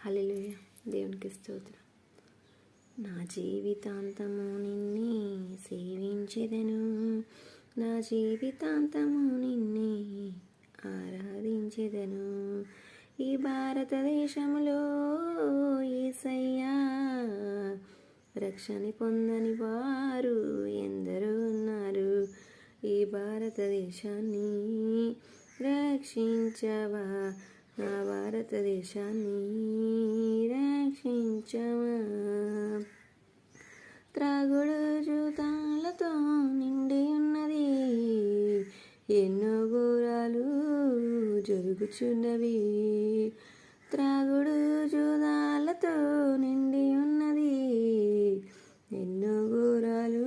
హల్లెలూయా. దేవునికి స్తోత్రం. నా జీవితాంతము నిన్నే సేవించెదను. నా జీవితాంతము నిన్నే ఆరాధించెదను. ఈ భారతదేశంలో ఏసయ్యా రక్షణ పొందని వారు ఎందరో ఉన్నారు. ఈ భారతదేశాన్ని రక్షించవా నా భారతదేశాన్ని రక్షించవా? త్రాగుడు జూతాలతో నిండి ఉన్నది. ఎన్నో ఘోరాలు జరుగుచున్నవి. త్రాగుడు జూదాలతో నిండి ఉన్నది. ఎన్నో ఘోరాలు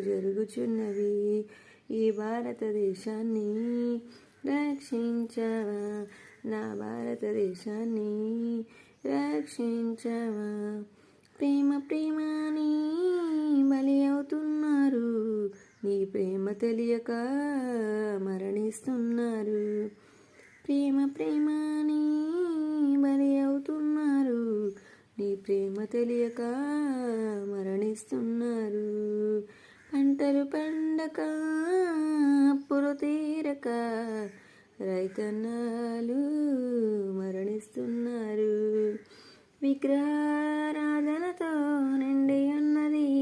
జరుగుచున్నవి. ఈ భారతదేశాన్ని రక్షించవా? నా భారతదేశాన్ని రక్షించవా? ప్రేమ ప్రేమని బలి అవుతున్నారు. నీ ప్రేమ తెలియక మరణిస్తున్నారు. ప్రేమ ప్రేమని బలి అవుతున్నారు. నీ ప్రేమ తెలియక మరణిస్తున్నారు. పంటలు పండక అప్పులు తీరక రైతన్నాలు మరణిస్తున్నారు. విగ్రహారాధనతో నిండి ఉన్నది.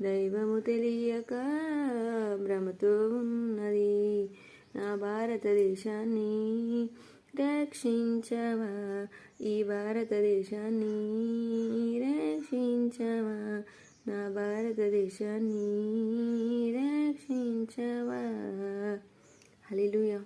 దైవము తెలియక భ్రమతో ఉన్నది. నా భారతదేశాన్ని రక్షించవా? ఈ భారతదేశాన్ని రక్షించవా? నా భారతదేశాన్ని రక్షించవా? హల్లెలూయా